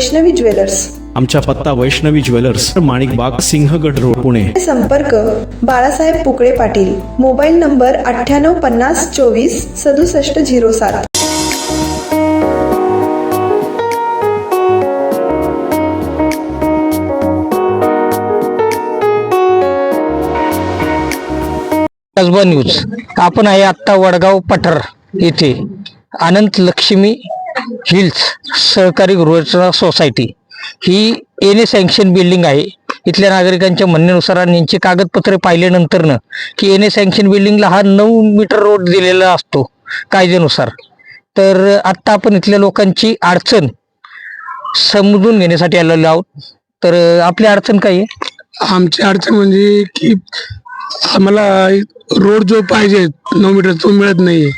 Vaishnavi jewellers. आमचा पत्ता Vaishnavi jewellers माणिक बाग सिंहगड रोड पुणे. संपर्क बाळासाहेब पुकळे पाटील. मोबाईल नंबर अठ्ठ्याण्णव पन्नास चोवीस सदुसष्ट झिरो सात. कसबा न्यूज. आपण आहे आत्ता वडगाव पठार येथे अनंत लक्ष्मी हिल्स सहकारी गृहरचना सोसायटी ही एन ए सँक्शन बिल्डिंग आहे. इथल्या नागरिकांच्या म्हणण्यानुसार आणि यांची कागदपत्रे पाहिल्यानंतरनं की एन ए सँक्शन बिल्डिंगला हा नऊ मीटर रोड दिलेला असतो कायद्यानुसार. तर आत्ता आपण इथल्या लोकांची अडचण समजून घेण्यासाठी आलेलो आहोत. तर आपली अडचण काय आहे? आमची अडचण म्हणजे की आम्हाला रोड जो पाहिजे नऊ मीटर तो मिळत नाही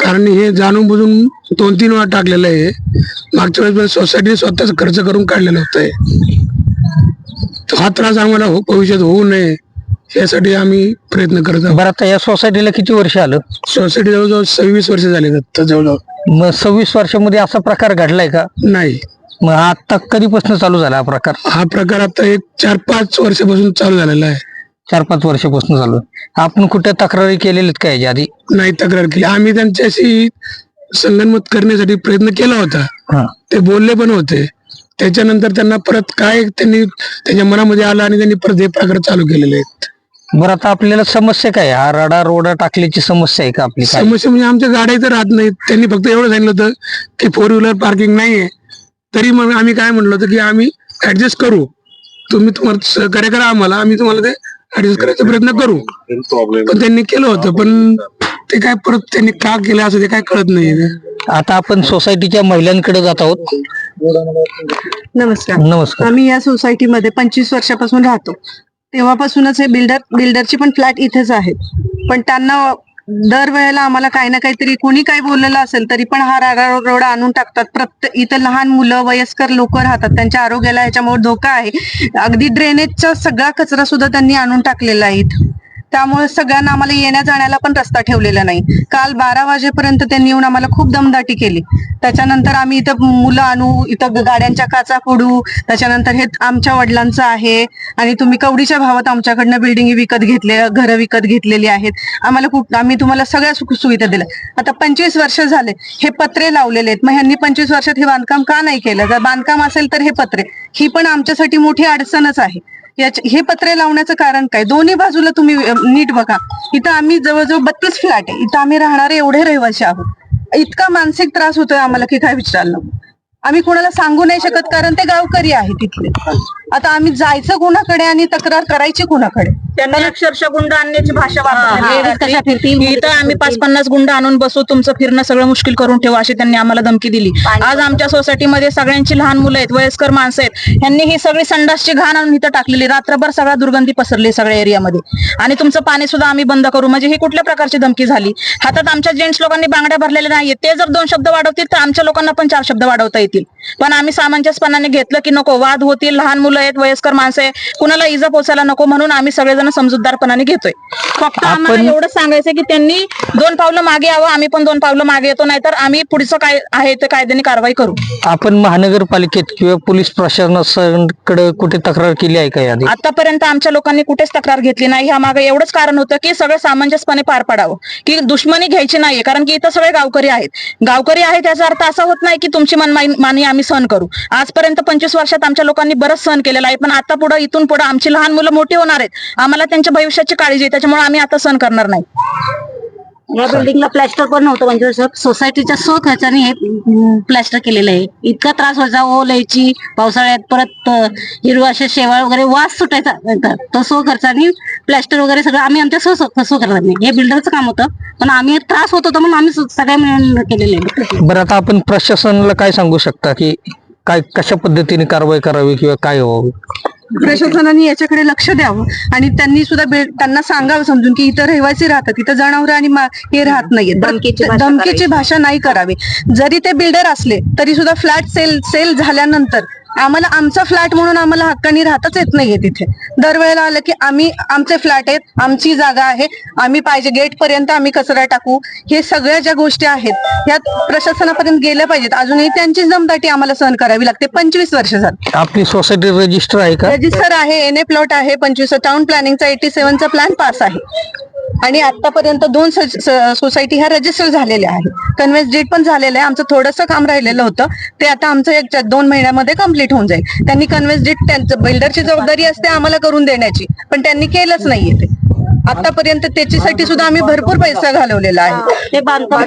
कारण हे जाणून बुजून दोन तीन वेळा टाकलेलं आहे. मागच्या वेळेस सोसायटी स्वतःच खर्च करून काढलेलं होतं. हा त्रास आम्हाला हो- भविष्यात होऊ नये यासाठी आम्ही प्रयत्न करत आहोत. बरं आता या सोसायटीला किती वर्ष आलं? सोसायटी जवळजवळ सव्वीस वर्ष झाले जवळजवळ. मग सव्वीस वर्षामध्ये असा प्रकार घडलाय का? नाही. मग आता कधीपासून चालू झाला हा प्रकार? हा प्रकार आता एक चार पाच वर्षापासून चालू झालेला आहे. चार पाच वर्षापासून चालू. आपण कुठे तक्रारी केलेल्या का याच्या आधी? नाही तक्रार केली. आम्ही त्यांच्याशी संगनमत करण्यासाठी प्रयत्न केला होता. हा. ते बोलले पण होते. त्याच्यानंतर त्यांना परत काय त्यांनी त्यांच्या मनामध्ये आलं आणि त्यांनी परत हे प्रकार चालू केलेले आहेत. बरं आता आपल्याला समस्या काय? आहे? हा रडा रोडा टाकल्याची समस्या आहे का आपली समस्या म्हणजे आमच्या गाड्या इथं राहत नाहीत. त्यांनी फक्त एवढं सांगितलं होतं की फोर व्हीलर पार्किंग नाहीये. तरी मग आम्ही काय म्हणलो होतं की आम्ही ऍडजस्ट करू. तुम्ही तुम्हाला सहकार्य करा आम्हाला. आम्ही तुम्हाला ते ऍडजस्ट करायचा प्रयत्न करू. पण त्यांनी केलं होतं. पण ते काय परत त्यांनी का केलं असं ते काय कळत नाही आता आपण सोसायटीच्या महिलांकडे जात आहोत. नमस्कार. नमस्कार. आम्ही या सोसायटीमध्ये पंचवीस वर्षापासून राहतो. तेव्हापासूनच हे बिल्डर बिल्डरचे पण फ्लॅट इथेच आहेत पण त्यांना दरवेळेला आम्हाला काही ना काहीतरी कोणी काही बोललेलं असेल तरी पण हा राडा रोड आणून टाकतात. प्रत्येक इथं लहान मुलं वयस्कर लोक राहतात. त्यांच्या आरोग्याला ह्याच्यामुळे धोका आहे. अगदी ड्रेनेजचा सगळा कचरा सुद्धा त्यांनी आणून टाकलेला आहे इथं. त्यामुळे सगळ्यांना आम्हाला येण्या जाण्याला पण रस्ता ठेवलेला नाही. काल बारा वाजेपर्यंत त्यांनी येऊन आम्हाला खूप दमदाटी केली. त्याच्यानंतर आम्ही इथं मुलं आणू इथं गाड्यांच्या काचा फोडू त्याच्यानंतर हे आमच्या वडिलांचं आहे आणि तुम्ही कवडीच्या भावात आमच्याकडनं बिल्डिंग विकत घेतले घरं विकत घेतलेली आहेत. आम्हाला खूप आम्ही तुम्हाला सगळ्या सुविधा दिल्या. आता पंचवीस वर्ष झाले हे पत्रे लावलेले आहेत. मग ह्यांनी पंचवीस वर्षात हे बांधकाम का नाही केलं? जर बांधकाम असेल तर हे पत्रे. ही पण आमच्यासाठी मोठी अडचणच आहे. हे पत्रे लावण्याचं कारण काय? दोन्ही बाजूला तुम्ही नीट बघा. इथं आम्ही जवळजवळ बत्तीस फ्लॅट आहे. इथं आम्ही राहणारे एवढे रहिवासी आहोत. इतका मानसिक त्रास होतोय आम्हाला की काय विचारलं? आम्ही कोणाला सांगू नाही शकत कारण ते गावकरी आहे तिथले आता आम्ही जायचं कोणाकडे आणि तक्रार करायची कोणाकडे? त्यांनी अक्षरशः गुंड आणण्याची भाषा वापरली इथं आम्ही पाच पन्नास गुंड आणून बसू तुमचं फिरणं सगळं मुश्किल करून ठेवू अशी त्यांनी आम्हाला धमकी दिली. आज आमच्या सोसायटीमध्ये सगळ्यांची लहान मुलं आहेत वयस्कर माणसं आहेत. ह्यांनी ही सगळी संडासची घाण आणून इथं टाकलेली रात्रभर सगळा दुर्गंधी पसरली सगळ्या एरियामध्ये. आणि तुमचं पाणी सुद्धा आम्ही बंद करू. म्हणजे ही कुठल्या प्रकारची धमकी झाली? हातात आमच्या जेंट्स लोकांनी बांगड्या भरलेल्या नाहीये ते जर दोन शब्द वाढवतील तर आमच्या लोकांना पण चार शब्द वाढवता येतील. पण आम्ही सामंजस्यपणाने घेतलं की नको वाद होतील लहान मुलं आहेत वयस्कर माणसं आहे कुणाला इजा पोचायला नको म्हणून आम्ही सगळेजण समजूतदारपणाने घेतोय. फक्त आम्हाला एवढं सांगायचं की त्यांनी दोन पावलं मागे यावं आम्ही पण दोन पावलं मागे येतो नाहीतर आम्ही पुढचं काय आहे ते कायद्याने कारवाई करू. आपण महानगरपालिकेत किंवा पोलीस प्रशासनाकडे कुठे तक्रार केली आहे का यादी? आतापर्यंत आमच्या लोकांनी कुठेच तक्रार घेतली नाही. ह्या मागे एवढंच कारण होतं की सगळं सामंजस्यपणे पार पडावं. की दुश्मनी घ्यायची नाहीये कारण की इथं सगळे गावकरी आहेत. गावकरी आहेत याचा अर्थ असा होत नाही की तुमची मनमानी मानी आम्ही सहन करू. आजपर्यंत पंचवीस वर्षात आमच्या लोकांनी बरंच सहन केलेलं आहे. पण आता पुढे इथून पुढे आमची लहान मुलं मोठी होणार आहेत. आम्हाला त्यांच्या भविष्याची काळजी आहे. त्याच्यामुळे आम्ही आता सहन करणार नाही. या बिल्डिंगला प्लॅस्टर पण नव्हतं. म्हणजे सोसायटीच्या सो खर्चाने हे प्लॅस्टर केलेलं आहे. इतका त्रास व्हायचा. ओल यायची पावसाळ्यात परत हिरवं असे शेवाळ वगैरे वास सुटायचा. नंतर तो सो खर्चाने प्लॅस्टर वगैरे सगळं आम्ही आमच्या सो सो खर्चाने हे बिल्डरचं काम होतं. पण आम्ही त्रास होत होता म्हणून आम्ही सगळ्या मिळून केलेले आहे. बरं आता आपण प्रशासनाला काय सांगू शकता की काय कशा पद्धतीने कारवाई करावी किंवा काय व्हावं? प्रशासनाने याच्याकडे लक्ष द्यावं. आणि त्यांनी सुद्धा त्यांना सांगावं समजून की इथं रहिवासी राहतात इथं जनावर आणि मा- हे राहत नाहीये धमकीची भाषा नाही करावी. जरी ते बिल्डर असले तरी सुद्धा फ्लॅट सेल सेल झाल्यानंतर आम्हाला आमचा फ्लॅट म्हणून आम्हाला हक्कानी राहताच येत नाहीये तिथे. दरवेळेला आलं की आम्ही आमचे फ्लॅट आहेत आमची जागा आहे आम्ही पाहिजे गेट पर्यंत आम्ही कचरा टाकू. हे सगळ्या ज्या गोष्टी आहेत ह्या प्रशासनापर्यंत गेल्या पाहिजेत. अजूनही त्यांची जमदाटी आम्हाला सहन करावी लागते. पंचवीस वर्ष झाली. आपली सोसायटी रजिस्टर आहे का? रजिस्टर आहे एन ए प्लॉट आहे पंचवीस टाउन प्लॅनिंगचा एटी सेव्हनचा प्लॅन पास आहे. आणि आतापर्यंत दोन सोसायटी ह्या रजिस्टर झालेल्या आहेत. कन्व्हेन्स डेट पण झालेलं आहे आमचं थोडंसं काम राहिलेलं होतं ते आता आमचं एक दोन महिन्यामध्ये कंप्लीट होऊन जाईल. त्यांनी कन्व्हेन्स डेट त्यांचं बिल्डरची जबाबदारी असते आम्हाला करून देण्याची पण त्यांनी केलंच नाहीये ते. आतापर्यंत त्याच्यासाठी सुद्धा आम्ही भरपूर पैसा घालवलेला आहे. ते बांधकाम.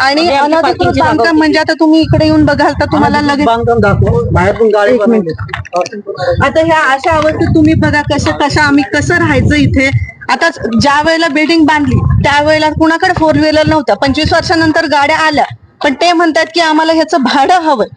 आणि अनधिकृत बांधकाम म्हणजे आता तुम्ही इकडे येऊन बघाल तर तुम्हाला लगेच. आता ह्या अशा अवस्थेत तुम्ही बघा कसं कसं आम्ही कसं राहायचं इथे? आता ज्या वेळेला बिल्डिंग बांधली त्यावेळेला कुणाकडे फोर व्हीलर नव्हता. पंचवीस वर्षानंतर गाड्या आल्या. पण ते म्हणतात की आम्हाला ह्याचं भाडं हवंय.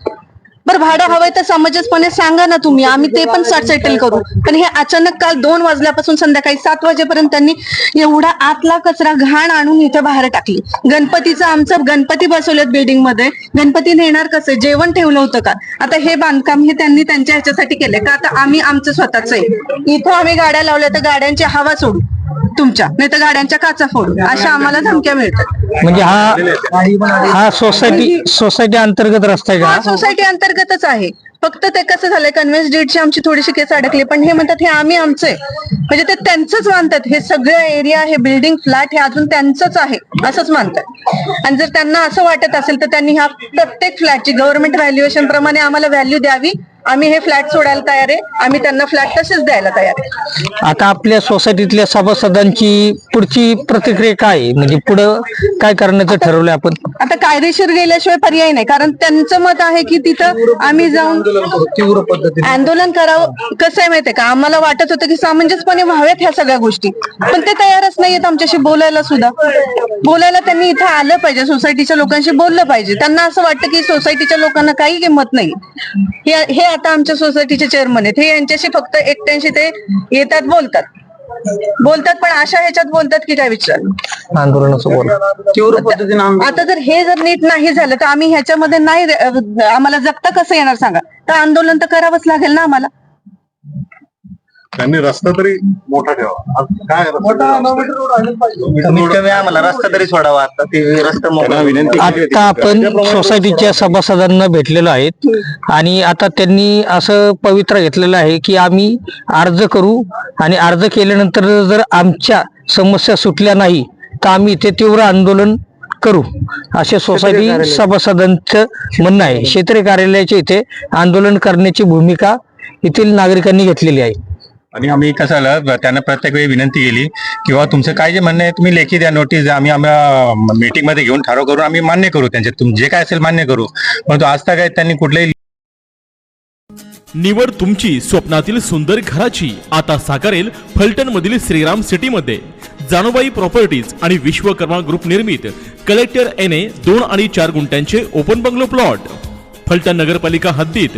बरं भाडं हवंय तर समंजसपणे सांगा ना तुम्ही. आम्ही ते पण सेटल करू. पण हे अचानक काल दोन वाजल्यापासून संध्याकाळी सात वाजेपर्यंत त्यांनी एवढा आतला कचरा घाण आणून इथे बाहेर टाकली. गणपतीचं आमचं गणपती बसवलेत बिल्डिंगमध्ये. गणपती नेणार कसं? जेवण ठेवलं होतं का? आता हे बांधकाम हे त्यांनी त्यांच्या ह्याच्यासाठी केलंय. का? आता आम्ही आमचं स्वतःच आहे. इथं आम्ही गाड्या लावल्या तर गाड्यांची हवा सोडू. तुमच्या. नाही तर गाड्यांच्या काचा फोडू. अशा आम्हाला धमक्या मिळतात. म्हणजे हा हा सोसायटी सोसायटी अंतर्गत रस्ता आहे हा का सोसायटी अंतर्गतच आहे. फक्त ते कसं झालंय कन्व्हेन्स डेटची आमची थोडीशी केस अडकली पण हे म्हणतात हे आम्ही आमचे. म्हणजे ते त्यांचंच मानतात. हे सगळं एरिया हे बिल्डिंग फ्लॅट हे अजून त्यांचंच आहे असंच मानतात. आणि जर त्यांना असं वाटत असेल तर त्यांनी ह्या प्रत्येक फ्लॅटची गव्हर्नमेंट व्हॅल्युएशन प्रमाणे आम्हाला व्हॅल्यू द्यावी आम्ही हे फ्लॅट सोडायला तयार आहे. आम्ही त्यांना फ्लॅट तसेच द्यायला तयार आहे. आता आपल्या सोसायटीतल्या सभासदांची पुढची प्रतिक्रिया काय आहे? म्हणजे पुढं काय करण्याचं ठरवलंय आपण? आता कायदेशीर गेल्याशिवाय पर्याय नाही. कारण त्यांचं मत आहे की तिथं आम्ही जाऊन आंदोलन करावं. कसं आहे माहितीये का? आम्हाला वाटत होतं की सामंजस्यपणे व्हाव्यात ह्या सगळ्या गोष्टी. पण ते तयारच नाहीयेत आमच्याशी बोलायला सुद्धा. बोलायला त्यांनी इथं आलं पाहिजे. सोसायटीच्या लोकांशी बोललं पाहिजे. त्यांना असं वाटतं की सोसायटीच्या लोकांना काही किंमत नाही. हे हे आता आमच्या सोसायटीचे चेअरमन आहेत. हे यांच्याशी फक्त एकट्याशी ते येतात बोलतात. बोलतात पण अशा ह्याच्यात बोलतात की काय विचार? आंदोलनाचं बोल आता जर हे जर नीट नाही झालं तर आम्ही ह्याच्यामध्ये नाही आम्हाला जगता कसं येणार सांगा? तर आंदोलन तर करावंच लागेल ना आम्हाला. त्यांनी रस्ता तरी मोठा ठेवा. आज काय कमीत कमी आम्हाला रस्ता तरी सोडावा. आता ते रस्ता मोकळा विनंती आता आपण सोसायटीच्या सभासदांना भेटलेलो आहेत. आणि आता त्यांनी असं पवित्र घेतलेलं आहे की आम्ही अर्ज करू. आणि अर्ज केल्यानंतर जर आमच्या समस्या सुटल्या नाही तर आम्ही इथे तीव्र आंदोलन करू. असे सोसायटी सभासदांचं म्हणणं आहे. क्षेत्रीय कार्यालयाच्या इथे आंदोलन करण्याची भूमिका येथील नागरिकांनी घेतलेली आहे. आणि आम्ही कसं झालं त्यांना प्रत्येक वेळी विनंती केली किंवा तुमचं काय जे म्हणणं आहे तुम्ही लेखी द्या नोटीस द्या. आम्ही आम्हाला मीटिंगमध्ये घेऊन ठराव करून आम्ही मान्य करू त्यांचे. तुम जे काय असेल मान्य करू. परंतु आज तक त्यांनी कुठल्याही निवड तुमची स्वप्नातील सुंदर घराची. आता साकारेल फलटण मधील श्रीराम सिटी मध्ये प्रॉपर्टीज आणि विश्वकर्मा ग्रुप निर्मित. कलेक्टर एन ए दोन आणि चार गुंठ्यांचे ओपन बंगलो प्लॉट फलटण नगरपालिका हद्दीत.